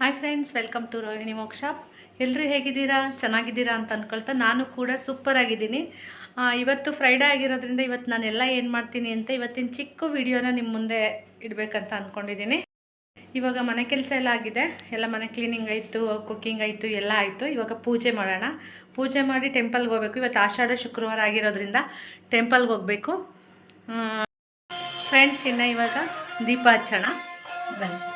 Hi friends welcome to Rohini workshop ಎಲ್ಲರೂ ಹೇಗಿದ್ದೀರಾ? ಚೆನ್ನಾಗಿದ್ದೀರಾ ಅಂತ ಅಂದ್ಕೊಳ್ತಾ ನಾನು ಕೂಡ ಸೂಪರ್ ಆಗಿದ್ದೀನಿ. ಇವತ್ತು ಫ್ರೈಡೇ ಆಗಿರೋದ್ರಿಂದ ಇವತ್ತು ನಾನೆಲ್ಲ ಏನು ಮಾಡ್ತೀನಿ ಅಂತ ಇವತ್ತಿನ ಚಿಕ್ಕ ವಿಡಿಯೋನ ನಿಮ್ಮ ಮುಂದೆ ಇಡಬೇಕಂತ ಅಂದ್ಕೊಂಡಿದ್ದೀನಿ ಇವಾಗ ಮನೆ ಕೆಲಸ ಎಲ್ಲ ಆಗಿದೆ. ಎಲ್ಲ ಮನೆ ಕ್ಲೀನಿಂಗ್ ಆಯಿತು ಕುಕ್ಕಿಂಗ್ ಆಯಿತು, ಎಲ್ಲ ಆಯಿತು. ಇವಾಗ ಪೂಜೆ ಮಾಡೋಣ. ಪೂಜೆ ಮಾಡಿ ಟೆಂಪಲ್ಗೆ ಹೋಗ್ಬೇಕು. ಇವತ್ತು ಆಷಾಢ ಶುಕ್ರವಾರ ಆಗಿರೋದ್ರಿಂದ ಟೆಂಪಲ್ಗೆ ಹೋಗಬೇಕು. ಫ್ರೆಂಡ್ಸ್ ಇನ್ನು ಇವಾಗ ದೀಪ ಹಚ್ಚೋಣ. ಬನ್ನಿ.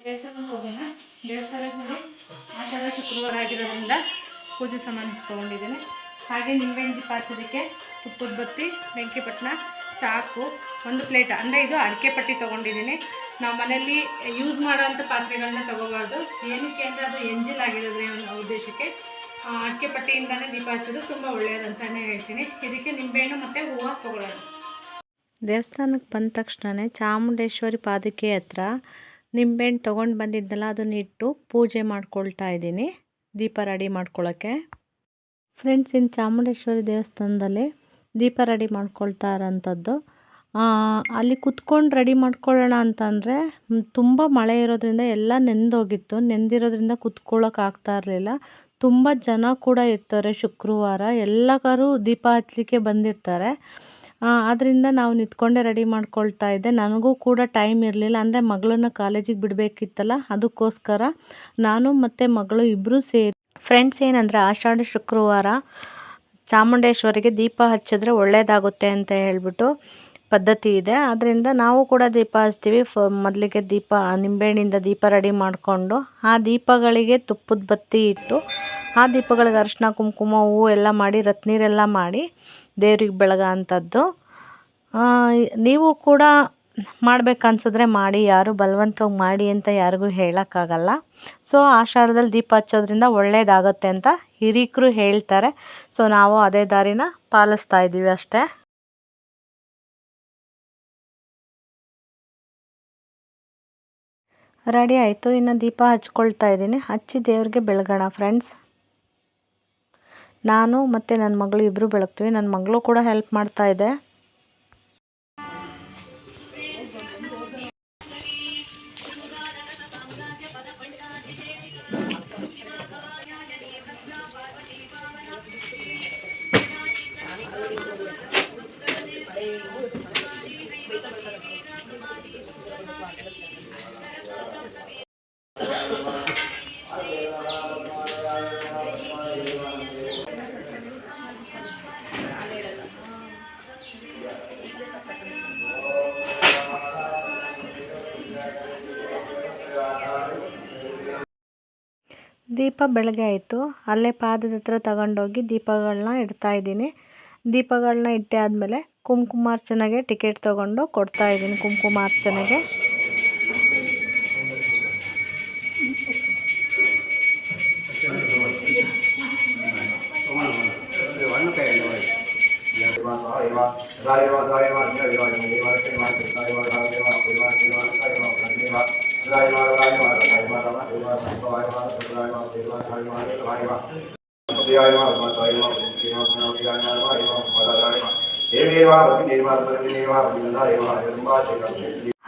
ದೇವಸ್ಥಾನಕ್ಕೆ ಹೋಗೋಣ. ಆಷಾಢ ಶುಕ್ರವಾರ ಆಗಿರೋದ್ರಿಂದ ಪೂಜೆ ಸಾಮಾನು ತೊಗೊಂಡಿದ್ದೀನಿ ಹಾಗೆ ನಿಂಬೆಹಣ್ಣು ದೀಪ ಹಚ್ಚೋದಕ್ಕೆ ತುಪ್ಪದ ಬತ್ತಿ ಬೆಂಕಿ ಪಟ್ನ ಚಾಕು, ಒಂದು ಪ್ಲೇಟ್. ಅಂದರೆ ಇದು ಅಡಿಕೆ ಪಟ್ಟಿ ತೊಗೊಂಡಿದ್ದೀನಿ. ನಾವು ಮನೆಯಲ್ಲಿ ಯೂಸ್ ಮಾಡೋಂಥ ಪಾತ್ರೆಗಳನ್ನ ತೊಗೋಬಾರ್ದು. ಏನಕ್ಕೆ ಅಂದರೆ ಅದು ಎಂಜಿಲ್ ಆಗಿರೋದ್ರೆ ಒಂದು ಉದ್ದೇಶಕ್ಕೆ. ಅಡಿಕೆ ಪಟ್ಟಿಯಿಂದನೇ ದೀಪ ಹಚ್ಚೋದು ತುಂಬ ಒಳ್ಳೆಯದಂತಲೇ ಹೇಳ್ತೀನಿ. ಇದಕ್ಕೆ ನಿಂಬೆಹಣ್ಣು ಮತ್ತು ಹೂವು ತೊಗೊಳ್ಳೋಣ. ದೇವಸ್ಥಾನಕ್ಕೆ ಬಂದ ತಕ್ಷಣವೇ ಚಾಮುಂಡೇಶ್ವರಿ ಪಾದುಕೆ ಹತ್ರ ನಿಂಬೆಹಣ್ಣು ತೊಗೊಂಡು ಬಂದಿದ್ದೆನಲ್ಲ ಅದನ್ನ ಇಟ್ಟು ಪೂಜೆ ಮಾಡ್ಕೊಳ್ತಾ ಇದ್ದೀನಿ. ದೀಪ ರೆಡಿ ಮಾಡ್ಕೊಳ್ಳೋಕ್ಕೆ ಫ್ರೆಂಡ್ಸ್ ಇನ್ನು ಚಾಮುಂಡೇಶ್ವರಿ ದೇವಸ್ಥಾನದಲ್ಲಿ ದೀಪ ರೆಡಿ ಮಾಡ್ಕೊಳ್ತಾ ಇರೋಂಥದ್ದು. ಅಲ್ಲಿ ಕುತ್ಕೊಂಡು ರೆಡಿ ಮಾಡ್ಕೊಳ್ಳೋಣ ಅಂತಂದರೆ ತುಂಬ ಮಳೆ ಇರೋದ್ರಿಂದ ಎಲ್ಲ ನೆಂದೋಗಿತ್ತು. ನೆಂದಿರೋದ್ರಿಂದ ಕುತ್ಕೊಳ್ಳೋಕೆ ಆಗ್ತಾ ಇರಲಿಲ್ಲ. ತುಂಬ ಜನ ಕೂಡ ಇರ್ತಾರೆ ಶುಕ್ರವಾರ. ಎಲ್ಲರೂ ದೀಪ ಹಚ್ಚಲಿಕ್ಕೆ ಬಂದಿರ್ತಾರೆ. ಆದ್ದರಿಂದ ನಾವು ನಿಂತ್ಕೊಂಡೆ ರೆಡಿ ಮಾಡ್ಕೊಳ್ತಾ ಇದ್ದೆ. ನನಗೂ ಕೂಡ ಟೈಮ್ ಇರಲಿಲ್ಲ. ಅಂದರೆ ಮಗಳನ್ನ ಕಾಲೇಜಿಗೆ ಬಿಡಬೇಕಿತ್ತಲ್ಲ, ಅದಕ್ಕೋಸ್ಕರ ನಾನು ಮತ್ತು ಮಗಳು ಇಬ್ಬರೂ ಸೇರಿ ಫ್ರೆಂಡ್ಸ್ ಏನಂದರೆ ಆಷಾಢ ಶುಕ್ರವಾರ ಚಾಮುಂಡೇಶ್ವರಿಗೆ ದೀಪ ಹಚ್ಚಿದ್ರೆ ಒಳ್ಳೆಯದಾಗುತ್ತೆ ಅಂತ ಹೇಳ್ಬಿಟ್ಟು ಪದ್ಧತಿ ಇದೆ. ಆದ್ದರಿಂದ ನಾವು ಕೂಡ ದೀಪ ಹಚ್ತೀವಿ. ಫ, ಮೊದಲಿಗೆ ದೀಪ, ನಿಂಬೆಹಣ್ಣಿಂದ ದೀಪ ರೆಡಿ ಮಾಡಿಕೊಂಡು ಆ ದೀಪಗಳಿಗೆ ತುಪ್ಪದ ಬತ್ತಿ ಇಟ್ಟು ಆ ದೀಪಗಳಿಗೆ ಅರಿಶಿನ, ಕುಂಕುಮ, ಹೂವು ಎಲ್ಲ ಮಾಡಿ, ರತ್ನೀರೆಲ್ಲ ಮಾಡಿ ದೇವ್ರಿಗೆ ಬೆಳಗ ಅಂಥದ್ದು. ನೀವು ಕೂಡ ಮಾಡ್ಬೇಕನ್ಸಿದ್ರೆ ಮಾಡಿ, ಯಾರು ಬಲವಂತವಾಗಿ ಮಾಡಿ ಅಂತ ಯಾರಿಗೂ ಹೇಳೋಕ್ಕಾಗಲ್ಲ. ಸೊ, ಆಷಾಢದಲ್ಲಿ ದೀಪ ಹಚ್ಚೋದ್ರಿಂದ ಒಳ್ಳೆಯದಾಗತ್ತೆ ಅಂತ ಹಿರೀಕರು ಹೇಳ್ತಾರೆ. ಸೊ, ನಾವು ಅದೇ ದಾರಿನ ಪಾಲಿಸ್ತಾ ಇದ್ದೀವಿ ಅಷ್ಟೇ. ರೆಡಿ ಆಯಿತು. ಇನ್ನು ದೀಪ ಹಚ್ಕೊಳ್ತಾ ಇದ್ದೀನಿ. ಹಚ್ಚಿ ದೇವ್ರಿಗೆ ಬೆಳಗೋಣ ಫ್ರೆಂಡ್ಸ್ ನಾನು ಮತ್ತು ನನ್ನ ಮಗಳು ಇಬ್ಬರು ಬೆಳಗ್ತೀವಿ. ನನ್ನ ಮಗಳು ಕೂಡ ಹೆಲ್ಪ್ ಮಾಡ್ತಾ ದೀಪ ಬೆಳಗ್ಗೆ ಆಯಿತು. ಅಲ್ಲೇ ಪಾದದ ಹತ್ರ ತಗೊಂಡೋಗಿ ದೀಪಗಳನ್ನ ಇಡ್ತಾ ಇದ್ದೀನಿ. ದೀಪಗಳನ್ನ ಇಟ್ಟೆ ಆದಮೇಲೆ ಕುಂಕುಮಾರ್ಚನೆಗೆ ಟಿಕೆಟ್ ತೊಗೊಂಡು ಕೊಡ್ತಾ ಇದ್ದೀನಿ ಕುಂಕುಮಾರ್ಚನೆಗೆ.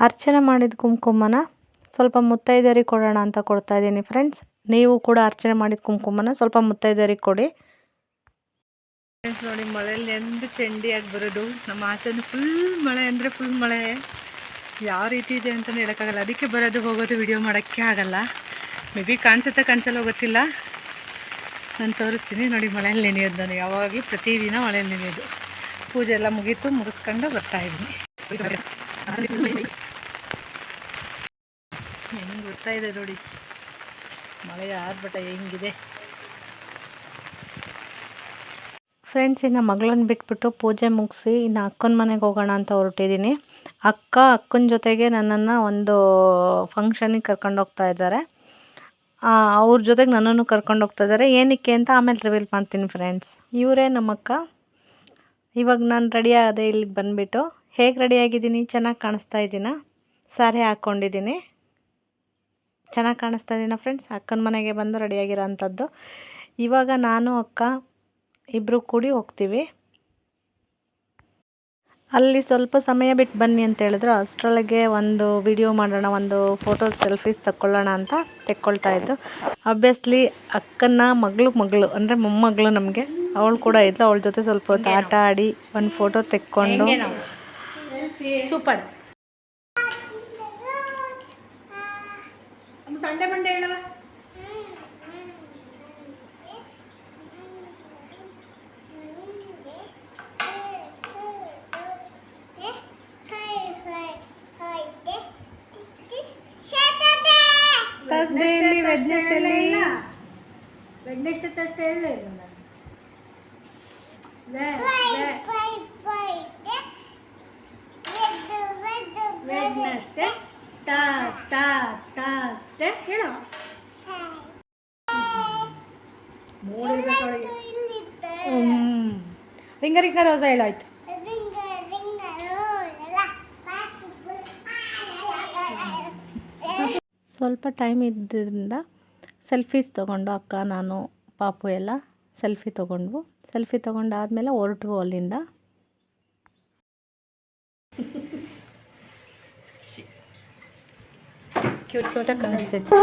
ಅರ್ಚನೆ ಮಾಡಿದ ಕುಂಕುಮನ ಸ್ವಲ್ಪ ಮುತ್ತೈದರಿ ಕೊಡೋಣ ಅಂತ ಕೊಡ್ತಾ ಇದ್ದೀನಿ ಫ್ರೆಂಡ್ಸ್ ನೀವು ಕೂಡ ಅರ್ಚನೆ ಮಾಡಿದ ಕುಂಕುಮನ ಸ್ವಲ್ಪ ಮುತ್ತೈದರಿ ಕೊಡಿ. ನೋಡಿ ಮಳೆಯಲ್ಲಿ ಎಂದು ಚಂಡಿಯಾಗಿ ಬರೋದು. ನಮ್ಮ ಹಾಸನ ಫುಲ್ ಮಳೆ ಅಂದರೆ ಫುಲ್ ಮಳೆ. ಯಾವ ರೀತಿ ಇದೆ ಅಂತಲೇ ಹೇಳೋಕ್ಕಾಗಲ್ಲ. ಅದಕ್ಕೆ ಬರೋದು ಹೋಗೋದು ವಿಡಿಯೋ ಮಾಡೋಕ್ಕೆ ಆಗಲ್ಲ. ಮೇ ಬಿ ಕಾಣಿಸುತ್ತೆ ಕಾಣಿಸಲ್ಲ ಗೊತ್ತಿಲ್ಲ ನಾನು ತೋರಿಸ್ತೀನಿ ನೋಡಿ ಮಳೆಯಲ್ಲಿ ನೆನೆಯೋದು ನಾನು. ಯಾವಾಗಲೂ ಪ್ರತಿದಿನ ಮಳೆಯಲ್ಲಿ ನೆನೆಯೋದು. ಪೂಜೆ ಎಲ್ಲ ಮುಗೀತು, ಮುಗಿಸ್ಕೊಂಡು ಬರ್ತಾ ಇದ್ದೀನಿ. ಹೆಂಗೆ ಇದೆ ನೋಡಿ. ಮಳೆ ಆದ್ಬಿಟ್ಟ ಹೆಂಗಿದೆ. ಫ್ರೆಂಡ್ಸ್ ಇನ್ನು ಮಗಳನ್ನ ಬಿಟ್ಬಿಟ್ಟು ಪೂಜೆ ಮುಗಿಸಿ ಇನ್ನು ಅಕ್ಕನ ಮನೆಗೆ ಹೋಗೋಣ ಅಂತ ಹೊರಟಿದ್ದೀನಿ. ಅಕ್ಕ ಅಕ್ಕನ ಜೊತೆಗೆ ನನ್ನನ್ನು ಒಂದು ಫಂಕ್ಷನಿಗೆ ಕರ್ಕೊಂಡು ಹೋಗ್ತಾ ಇದ್ದಾರೆ. ಅವ್ರ ಜೊತೆಗೆ ನನ್ನನ್ನು ಕರ್ಕೊಂಡು ಹೋಗ್ತಾ ಇದ್ದಾರೆ. ಏನಕ್ಕೆ ಅಂತ ಆಮೇಲೆ ರಿವೀಲ್ ಮಾಡ್ತೀನಿ ಫ್ರೆಂಡ್ಸ್ ಇವರೇ ನಮ್ಮಕ್ಕ. ಇವಾಗ ನಾನು ರೆಡಿ ಆದೆ ಇಲ್ಲಿಗೆ ಬಂದುಬಿಟ್ಟು, ಹೇಗೆ ರೆಡಿಯಾಗಿದ್ದೀನಿ ಚೆನ್ನಾಗಿ ಕಾಣಿಸ್ತಾ ಇದ್ದೀನಾ? ಸಾರಿ ಹಾಕ್ಕೊಂಡಿದ್ದೀನಿ ಚೆನ್ನಾಗಿ ಕಾಣಿಸ್ತಾ ಇದ್ದೀನ ಫ್ರೆಂಡ್ಸ್ ಅಕ್ಕನ ಮನೆಗೆ ಬಂದು ರೆಡಿಯಾಗಿರೋ ಅಂಥದ್ದು. ಇವಾಗ ನಾನು, ಅಕ್ಕ ಇಬ್ಬರು ಕೂಡಿ ಹೋಗ್ತೀವಿ. ಅಲ್ಲಿ ಸ್ವಲ್ಪ ಸಮಯ ಬಿಟ್ಟು ಬನ್ನಿ ಅಂತ ಹೇಳಿದ್ರು. ಅಷ್ಟರೊಳಗೆ ಒಂದು ವಿಡಿಯೋ ಮಾಡೋಣ ಒಂದು ಫೋಟೋ ಸೆಲ್ಫೀಸ್ ತಗೊಳ್ಳೋಣ ಅಂತ ತೆಕ್ಕೊಳ್ತಾ ಇದ್ದು ಅಬ್ವಿಯಸ್ಲಿ ಅಕ್ಕನ ಮಗಳು ಮಗಳು ಅಂದರೆ ಮೊಮ್ಮಗಳು ನಮಗೆ. ಅವಳು ಕೂಡ ಇದ್ಲು ಅವಳ ಜೊತೆ ಸ್ವಲ್ಪ ಹೊತ್ತು ಆಟ ಆಡಿ ಒಂದು ಫೋಟೋ ತೆಕ್ಕೊಂಡು. ಸೂಪರ್ ಸಂಡೆ ಮಂಡೆ ಹೇಳಲ್ಲ? ತಾ ತಾ ತಾಸ್ಟೇ ಹೇಳು. ರಿಂಗ ರಿಂಗ ರೋಸ ಹೇಳಾಯ್ತು ಸ್ವಲ್ಪ ಟೈಮ್ ಇದ್ದರಿಂದ ಸೆಲ್ಫೀಸ್ ತೊಗೊಂಡು ಅಕ್ಕ ನಾನು ಪಾಪು ಎಲ್ಲ ಸೆಲ್ಫಿ ತೊಗೊಂಡ್ವು. ಸೆಲ್ಫಿ ತೊಗೊಂಡಾದ್ಮೇಲೆ ಹೊರಟ್ವು ಅಲ್ಲಿಂದ ಕ್ಯೂಟ್ ಕ್ಯೂಟಾಗಿ ಕಾಣಿಸ್ತಿತ್ತು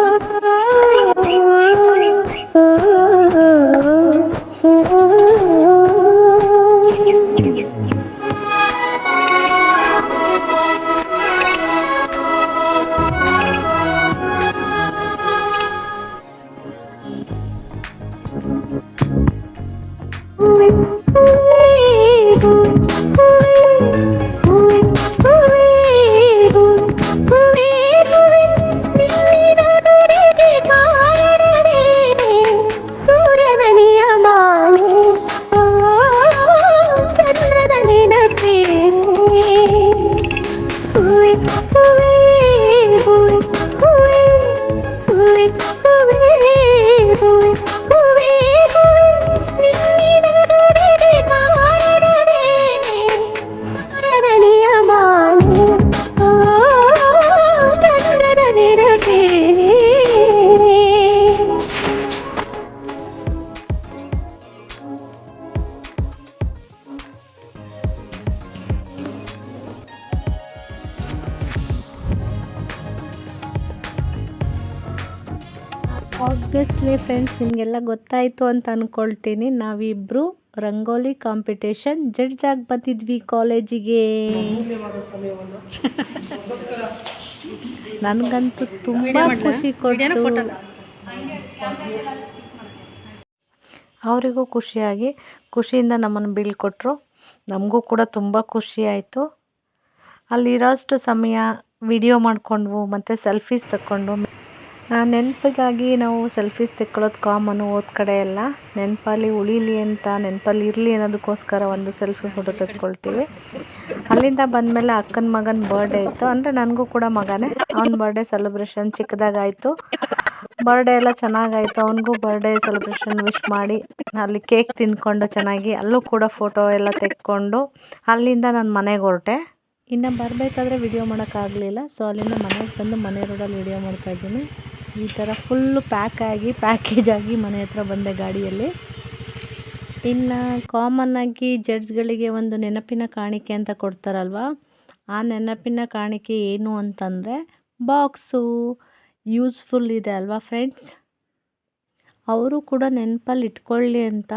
ಆಬ್ವಿಯಸ್ಲಿ ಫ್ರೆಂಡ್ಸ್ ನಿಮಗೆಲ್ಲ ಗೊತ್ತಾಯಿತು ಅಂತ ಅಂದ್ಕೊಳ್ತೀನಿ ನಾವಿಬ್ಬರು ರಂಗೋಲಿ ಕಾಂಪಿಟೇಷನ್ ಜಡ್ಜ್ ಆಗಿ ಬಂದಿದ್ವಿ ಕಾಲೇಜಿಗೆ ನನಗಂತೂ ತುಂಬ ಖುಷಿ ಕೊಟ್ಟು ಅವರಿಗೂ ಖುಷಿಯಾಗಿ ಖುಷಿಯಿಂದ ನಮ್ಮನ್ನು ಬೀಳ್ಕೊಟ್ರು ನಮಗೂ ಕೂಡ ತುಂಬ ಖುಷಿ ಆಯಿತು. ಅಲ್ಲಿರೋಷ್ಟು ಸಮಯ ವಿಡಿಯೋ ಮಾಡಿಕೊಂಡ್ವು ಮತ್ತು ಸೆಲ್ಫೀಸ್ ತಕ್ಕೊಂಡು ನೆನಪಿಗಾಗಿ ನಾವು ಸೆಲ್ಫೀಸ್ ತೆಕ್ಕೊಳ್ಳೋದು ಕಾಮನ್ನು ಹೋದ ಕಡೆ ಎಲ್ಲ. ನೆನಪಲ್ಲಿ ಉಳಿಲಿ ಅಂತ, ನೆನಪಲ್ಲಿ ಇರಲಿ ಅನ್ನೋದಕ್ಕೋಸ್ಕರ ಒಂದು ಸೆಲ್ಫಿ ಫೋಟೋ ತೆಕ್ಕೊಳ್ತೀವಿ. ಅಲ್ಲಿಂದ ಬಂದಮೇಲೆ ಅಕ್ಕನ ಮಗನ ಬರ್ಡೇ ಇತ್ತು. ಅಂದರೆ ನನಗೂ ಕೂಡ ಮಗನೇ. ಅವ್ನ ಬರ್ಡೇ ಸೆಲೆಬ್ರೇಷನ್ ಚಿಕ್ಕದಾಗಾಯಿತು. ಬರ್ಡೇ ಎಲ್ಲ ಚೆನ್ನಾಗಾಯಿತು. ಅವನಿಗೂ ಬರ್ಡೇ ಸೆಲೆಬ್ರೇಷನ್ ವಿಶ್ ಮಾಡಿ ಅಲ್ಲಿ ಕೇಕ್ ತಿಂದ್ಕೊಂಡು ಚೆನ್ನಾಗಿ ಅಲ್ಲೂ ಕೂಡ ಫೋಟೋ ಎಲ್ಲ ತೆಕ್ಕೊಂಡು ಅಲ್ಲಿಂದ ನಾನು ಮನೆಗೆ ಹೊರಟೆ. ಇನ್ನು ಬರಬೇಕಾದ್ರೆ ವಿಡಿಯೋ ಮಾಡೋಕ್ಕಾಗಲಿಲ್ಲ. ಸೊ ಅಲ್ಲಿಂದ ಮನೆಗೆ ಬಂದು ಮನೆ ರೋಡಲ್ಲಿ ವಿಡಿಯೋ ಮಾಡ್ತಾಯಿದ್ದೀನಿ ಈ ಥರ ಫುಲ್ಲು ಪ್ಯಾಕ್ ಆಗಿ ಪ್ಯಾಕೇಜ್ ಆಗಿ ಮನೆ ಹತ್ರ ಬಂದೆ ಗಾಡಿಯಲ್ಲಿ. ಇನ್ನು ಕಾಮನ್ನಾಗಿ ಜಡ್ಜ್ಗಳಿಗೆ ಒಂದು ನೆನಪಿನ ಕಾಣಿಕೆ ಅಂತ ಕೊಡ್ತಾರಲ್ವ? ಆ ನೆನಪಿನ ಕಾಣಿಕೆ ಏನು ಅಂತಂದರೆ ಬಾಕ್ಸು ಯೂಸ್ಫುಲ್ ಇದೆ ಅಲ್ವಾ ಫ್ರೆಂಡ್ಸ್ ಅವರು ಕೂಡ ನೆನಪಲ್ಲಿ ಇಟ್ಕೊಳ್ಳಿ ಅಂತ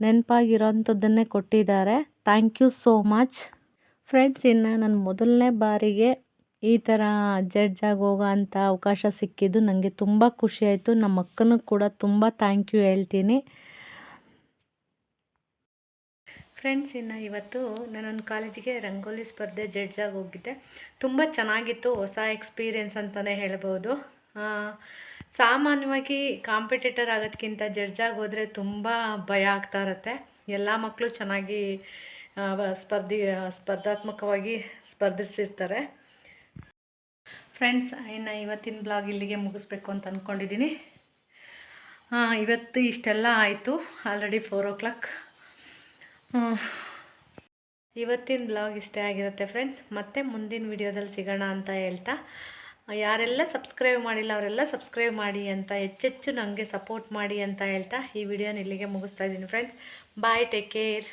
ನೆನಪಾಗಿರೋಂಥದ್ದನ್ನೇ ಕೊಟ್ಟಿದ್ದಾರೆ. Thank you so much friends ಇನ್ನು ನನ್ನ ಮೊದಲನೇ ಬಾರಿಗೆ ಈ ಥರ ಜಡ್ಜ್ ಆಗಿ ಹೋಗೋ ಅಂಥ ಅವಕಾಶ ಸಿಕ್ಕಿದ್ದು ನನಗೆ ತುಂಬ ಖುಷಿ ಆಯಿತು. ನಮ್ಮ ಅಕ್ಕನಿಗೆ ಕೂಡ ತುಂಬ ಥ್ಯಾಂಕ್ ಯು ಹೇಳ್ತೀನಿ. ಫ್ರೆಂಡ್ಸ್, ಇನ್ನು ಇವತ್ತು ನಾನೊಂದು ಕಾಲೇಜಿಗೆ ರಂಗೋಲಿ ಸ್ಪರ್ಧೆ ಜಡ್ಜಾಗಿ ಹೋಗಿದ್ದೆ. ತುಂಬ ಚೆನ್ನಾಗಿತ್ತು, ಹೊಸ ಎಕ್ಸ್ಪೀರಿಯೆನ್ಸ್ ಅಂತಲೇ ಹೇಳ್ಬೋದು. ಸಾಮಾನ್ಯವಾಗಿ ಕಾಂಪಿಟೇಟರ್ ಆಗೋದ್ಕಿಂತ ಜಡ್ಜಾಗಿ ಹೋದರೆ ತುಂಬ ಭಯ ಆಗ್ತಾ ಇರುತ್ತೆ. ಎಲ್ಲ ಮಕ್ಕಳು ಚೆನ್ನಾಗಿ ಸ್ಪರ್ಧಿ, ಸ್ಪರ್ಧಾತ್ಮಕವಾಗಿ ಸ್ಪರ್ಧಿಸಿರ್ತಾರೆ. ಫ್ರೆಂಡ್ಸ್ ಇನ್ನು ಇವತ್ತಿನ ಬ್ಲಾಗ್ ಇಲ್ಲಿಗೆ ಮುಗಿಸ್ಬೇಕು ಅಂತ ಅಂದ್ಕೊಂಡಿದ್ದೀನಿ ಇವತ್ತು ಇಷ್ಟೆಲ್ಲ ಆಯಿತು. ಆಲ್ರೆಡಿ ಫೋರ್ ಓ ಕ್ಲಾಕ್ ಇವತ್ತಿನ ಬ್ಲಾಗ್ ಇಷ್ಟೇ ಆಗಿರುತ್ತೆ ಫ್ರೆಂಡ್ಸ್ ಮತ್ತೆ ಮುಂದಿನ ವಿಡಿಯೋದಲ್ಲಿ ಸಿಗೋಣ ಅಂತ ಹೇಳ್ತಾ. ಯಾರೆಲ್ಲ ಸಬ್ಸ್ಕ್ರೈಬ್ ಮಾಡಿಲ್ಲ, ಅವರೆಲ್ಲ ಸಬ್ಸ್ಕ್ರೈಬ್ ಮಾಡಿ ಅಂತ, ಹೆಚ್ಚೆಚ್ಚು ನನಗೆ ಸಪೋರ್ಟ್ ಮಾಡಿ ಅಂತ ಹೇಳ್ತಾ ಈ ವಿಡಿಯೋನ ಇಲ್ಲಿಗೆ ಮುಗಿಸ್ತಾ ಇದ್ದೀನಿ ಫ್ರೆಂಡ್ಸ್ ಬಾಯ್ ಟೇಕ್ ಕೇರ್